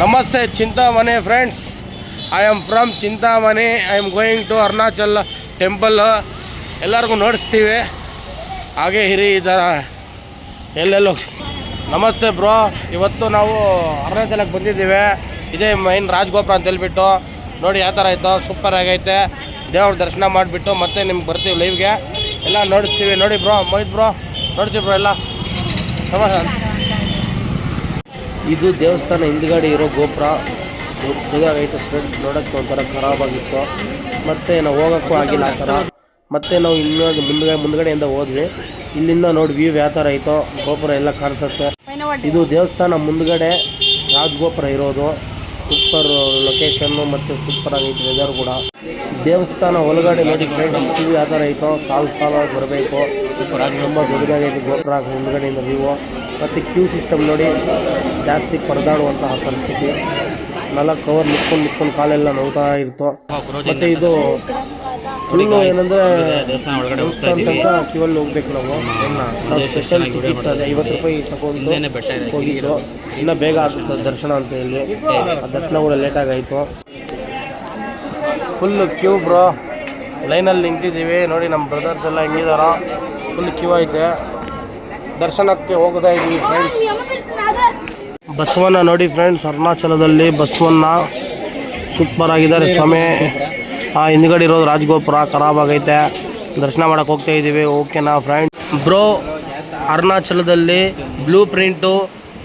ನಮಸ್ತೆ Chintamani friends I am from Chintamani. I am going to Arunachal temple ಎಲ್ಲರಿಗೂ ನೋಡಿಸ್ತೀವಿ. ಹಾಗೆ ಹಿರಿ ಥರ ಎಲ್ಲೆಲ್ಲೋ ನಮಸ್ತೆ ಬ್ರೋ ಇವತ್ತು ನಾವು ಅರುಣಾಚಲಕ್ಕೆ ಬಂದಿದ್ದೀವಿ. ಇದೇ ಮೈನ್ ರಾಜಗೋಪುರ ಅಂತ ಹೇಳ್ಬಿಟ್ಟು. ನೋಡಿ ಯಾವ ಥರ ಆಯಿತು ಸೂಪರ್ ಆಗೈತೆ. ದೇವ್ರ ದರ್ಶನ ಮಾಡಿಬಿಟ್ಟು ಮತ್ತೆ ನಿಮ್ಗೆ ಬರ್ತೀವಿ ಲೈವ್ಗೆ ಎಲ್ಲ ನೋಡಿಸ್ತೀವಿ. ನೋಡಿ ಬ್ರೋ ಮೋಹಿತ್ ಬ್ರೋ ನೋಡ್ತೀವಿ ಬ್ರೋ ಎಲ್ಲ. ನಮಸ್ತೆ. ಇದು ದೇವಸ್ಥಾನ ಹಿಂದ್ಗಡೆ ಇರೋ ಗೋಪುರ. ದೊಡ್ಡದಾಗೈತೆ ಫ್ರೆಂಡ್ಸ್ ನೋಡೋಕ್ಕೆ ಒಂಥರ ಖರಾಬಾಗಿತ್ತು. ಮತ್ತೆ ನಾವು ಹೋಗೋಕ್ಕೂ ಆಗಿಲ್ಲ ಆ ಥರ. ಮತ್ತೆ ನಾವು ಇನ್ನೂ ಮುಂದ್ಗಡೆ, ಮುಂದ್ಗಡೆಯಿಂದ ಹೋದ್ವಿ. ಇಲ್ಲಿಂದ ನೋಡಿ ವ್ಯೂ ಯಾವ ಥರ ಐತೋ, ಗೋಪುರ ಎಲ್ಲ ಕಾಣಿಸುತ್ತೆ. ಇದು ದೇವಸ್ಥಾನ ಮುಂದ್ಗಡೆ ರಾಜಗೋಪುರ ಇರೋದು. ಸೂಪರ್ ಲೊಕೇಶನ್ನು ಮತ್ತು ಸೂಪರ್ ಆಗೈತೆ ವೆದರ್ ಕೂಡ. ದೇವಸ್ಥಾನ ಒಳಗಡೆ ನೋಡಿ ಫ್ರೆಂಡ್ಸ್ ವ್ಯೂ ಯಾವ ಥರ ಐತೋ, ಸಾಲು ಸಾಲಾಗಿ ಬರಬೇಕು. ತುಂಬ ದೊಡ್ಡದಾಗೈತೆ ಗೋಪುರ, ಹಿಂದ್ಗಡೆಯಿಂದ ವ್ಯೂ ಮತ್ತು ಕ್ಯೂ ಸಿಸ್ಟಮ್ ನೋಡಿ ಜಾಸ್ತಿ ಪರದಾಡುವಂತಹ ಪರಿಸ್ಥಿತಿ. ನಾಲ್ಕು ಕವರ್ ನಿಂತ್ಕೊಂಡು ನಿಂತ್ಕೊಂಡು ಕಾಲೆಲ್ಲ ನೋಡ್ತಾ ಇರ್ತು. ಮತ್ತು ಇದು ಫುಲ್ಲು ಏನಂದರೆ ದೇವಸ್ಥಾನ ಕ್ಯೂಲ್ಲಿ ಹೋಗ್ಬೇಕು ನಾವು. ನಾವು ಸ್ಪೆಷಲ್ ಟಿಕೆಟ್ ಅದೇ ಐವತ್ತು ರೂಪಾಯಿ ತಗೊಂಡು ಹೋಗಿದ್ದು. ಇನ್ನೂ ಬೇಗ ಆಗುತ್ತೆ ದರ್ಶನ ಅಂತ ಹೇಳಿ. ಆ ದರ್ಶನ ಕೂಡ ಲೇಟಾಗಾಯಿತು ಫುಲ್ಲು ಕ್ಯೂ ಬ್ರೋ ಲೈನಲ್ಲಿ ನಿಂತಿದ್ದೀವಿ. ನೋಡಿ ನಮ್ಮ ಬ್ರದರ್ಸ್ ಎಲ್ಲ ಹೆಂಗಿದಾರ. ಫುಲ್ ಕ್ಯೂ ಐತೆ. ದರ್ಶನಕ್ಕೆ ಹೋಗ್ತಾ ಇದ್ದೀವಿ ಫ್ರೆಂಡ್ಸ್ ಬಸವಣ್ಣ ನೋಡಿ ಫ್ರೆಂಡ್ಸ್ ಅರುಣಾಚಲದಲ್ಲಿ ಬಸವಣ್ಣ ಸೂಪರ್ ಆಗಿದ್ದಾರೆ. ಸ್ವಾಮಿ, ಆ ಹಿಂದ್ಗಡೆ ಇರೋದು ರಾಜಗೋಪುರ ಖರಾಬ್ ಆಗೈತೆ ದರ್ಶನ ಮಾಡಕ್ಕೆ ಹೋಗ್ತಾ ಇದ್ದೀವಿ ಓಕೆನಾ ಫ್ರೆಂಡ್ ಬ್ರೋ ಅರುಣಾಚಲದಲ್ಲಿ ಬ್ಲೂ ಪ್ರಿಂಟು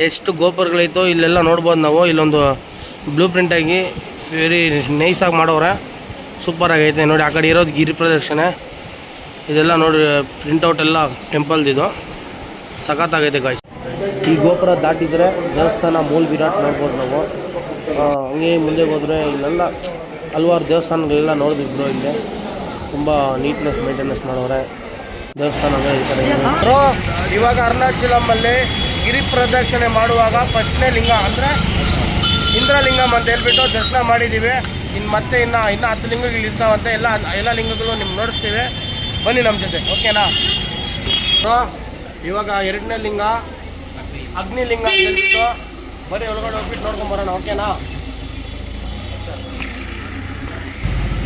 ಎಷ್ಟು ಗೋಪುರಗಳಿತ್ತು ಇಲ್ಲೆಲ್ಲ ನೋಡ್ಬೋದು ನಾವು. ಇಲ್ಲೊಂದು ಬ್ಲೂ ಪ್ರಿಂಟಾಗಿ ವೆರಿ ನೈಸಾಗಿ ಮಾಡೋರೆ ಸೂಪರ್ ಆಗೈತೆ. ನೋಡಿ, ಆ ಕಡೆ ಇರೋದು ಗಿರಿ ಪ್ರದಕ್ಷಿಣೆ. ಇದೆಲ್ಲ ನೋಡಿ ಪ್ರಿಂಟೌಟ್ ಎಲ್ಲ ಟೆಂಪಲ್ದಿದು ಸಖತ್ತಾಗೈತೆ ಗಾಯ್ಸ್ ಈ ಗೋಪುರ ದಾಟಿದರೆ ದೇವಸ್ಥಾನ ಮೂಲ ವಿರಾಟ್ ನೋಡ್ಬೋದು ನಾವು. ಹಂಗೆ ಮುಂದೆ ಹೋದರೆ ಇಲ್ಲೆಲ್ಲ ಹಲ್ವಾರು ದೇವಸ್ಥಾನಗಳೆಲ್ಲ ನೋಡಿದ್ರು ಇಲ್ಲಿ ತುಂಬ ನೀಟ್ನೆಸ್ ಮೇಂಟೆನೆನ್ಸ್ ಮಾಡೋರೆ. ದೇವಸ್ಥಾನ ಈ ಕಡೆ ಬ್ರೋ ಇವಾಗ ಅರುಣಾಚಲಮ್ಮಲ್ಲಿ ಗಿರಿ ಪ್ರದಕ್ಷಿಣೆ ಮಾಡುವಾಗ ಫಸ್ಟ್ನೇ ಲಿಂಗ ಅಂದರೆ ಇಂದ್ರಲಿಂಗಂ ಅಂತ ಹೇಳ್ಬಿಟ್ಟು ದರ್ಶನ ಮಾಡಿದ್ದೀವಿ ಇನ್ನು ಮತ್ತೆ ಇನ್ನು ಇನ್ನು ಹತ್ತು ಲಿಂಗಗಳು ಇರ್ತಾವಂತೆ ಎಲ್ಲ ಎಲ್ಲ ಲಿಂಗಗಳು ನಿಮ್ಗೆ ನೋಡಿಸ್ತೀವಿ. ಬನ್ನಿ ನಮ್ಮ ಜೊತೆ ಓಕೆನಾ ಬ್ರೋ ಇವಾಗ ಎರಡನೇ ಲಿಂಗ ಅಗ್ನಿಲಿಂಗ ಅಂತ ಹೇಳ್ಬಿಟ್ಟು ಬರೀ ಒಳಗಡೆ ಹೋಗ್ಬಿಟ್ಟು ನೋಡ್ಕೊಂಡ್ ಬರೋಣ ಓಕೆನಾ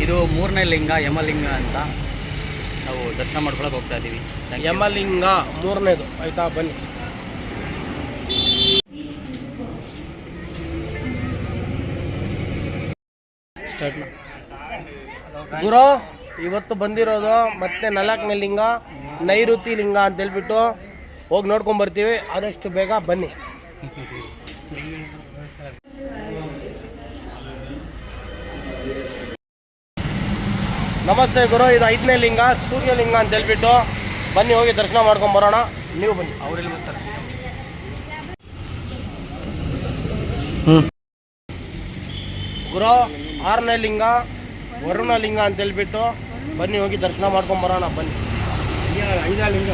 ಇದು ಮೂರನೇ ಲಿಂಗ ಯಮಲಿಂಗ ಅಂತ ನಾವು ದರ್ಶನ ಮಾಡ್ಕೊಳಕ್ಕೆ ಹೋಗ್ತಾ ಇದ್ದೀವಿ. ಯಮಲಿಂಗ ಮೂರನೇದು. ಆಯ್ತಾ? ಬನ್ನಿ. ಗುರು ಇವತ್ತು ಬಂದಿರೋದು ಮತ್ತೆ ನಾಲ್ಕನೇ ಲಿಂಗ ನೈಋತಿ ಲಿಂಗ ಅಂತ ಹೇಳ್ಬಿಟ್ಟು ಹೋಗಿ ನೋಡ್ಕೊಂಡ್ ಬರ್ತೀವಿ ಆದಷ್ಟು ಬೇಗ ಬನ್ನಿ. ನಮಸ್ತೆ ಗುರು ಇದು ಐದನೇ ಲಿಂಗ ಸೂರ್ಯಲಿಂಗ ಅಂತ ಹೇಳ್ಬಿಟ್ಟು ಬನ್ನಿ ಹೋಗಿ ದರ್ಶನ ಮಾಡ್ಕೊಂಡು ಬರೋಣ. ನೀವು ಬನ್ನಿ. ಅವರೆಲ್ಲ ಬರ್ತಾರೆ. ಗುರು ಆರನೇ ಲಿಂಗ ವರುಣ ಲಿಂಗ ಅಂತ ಹೇಳ್ಬಿಟ್ಟು ಬನ್ನಿ ಹೋಗಿ ದರ್ಶನ ಮಾಡ್ಕೊಂಡು ಬರೋಣ ಬನ್ನಿ. ಐದನೇ ಲಿಂಗ.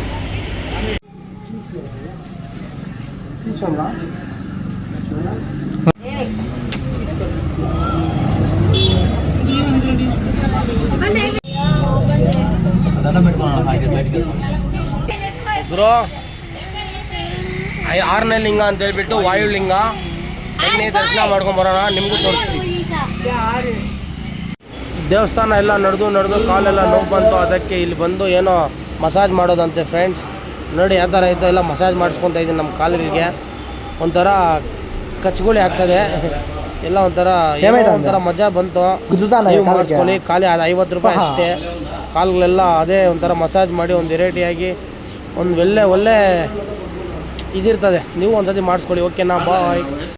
ಆರನೇ ಲಿಂಗ ಅಂತ ಹೇಳ್ಬಿಟ್ಟು ವಾಯುಲಿಂಗ ಎಣ್ಣೆ ದರ್ಶನ ಮಾಡ್ಕೊಂಡ್ ಬರೋಣ, ನಿಮಗೂ ತೋರಿಸ್ತೀವಿ ದೇವಸ್ಥಾನ ಎಲ್ಲ ನಡೆದು ನಡೆದು ಕಾಲೆಲ್ಲ ನೋವು ಬಂತು. ಅದಕ್ಕೆ ಇಲ್ಲಿ ಬಂದು ಏನೋ ಮಸಾಜ್ ಮಾಡೋದಂತೆ ಫ್ರೆಂಡ್ಸ್ ನೋಡಿ ಯಾವ ಥರ ಐತೆ ಎಲ್ಲ ಮಸಾಜ್ ಮಾಡಿಸ್ಕೊತಾ ಇದ್ದೀನಿ ನಮ್ಮ ಕಾಲಿಗೆ ಒಂಥರ ಕಚ್ಗುಳಿ ಆಗ್ತದೆ. ಎಲ್ಲ ಒಂಥರ ಒಂಥರ ಮಜಾ ಬಂತು. ಮಾಡಿಸ್ಕೊಳ್ಳಿ ಖಾಲಿ ಅದು ಐವತ್ತು ರೂಪಾಯಿ ಅಷ್ಟೇ. ಕಾಲುಗಳೆಲ್ಲ ಅದೇ ಒಂಥರ ಮಸಾಜ್ ಮಾಡಿ ಒಂದು ವೆರೈಟಿಯಾಗಿ ಒಂದು ಒಳ್ಳೆ ಒಳ್ಳೆ ಇದಿರ್ತದೆ. ನೀವು ಒಂದ್ಸತಿ ಮಾಡಿಸ್ಕೊಳ್ಳಿ. ಓಕೆನಾ? ಬಾಯ್.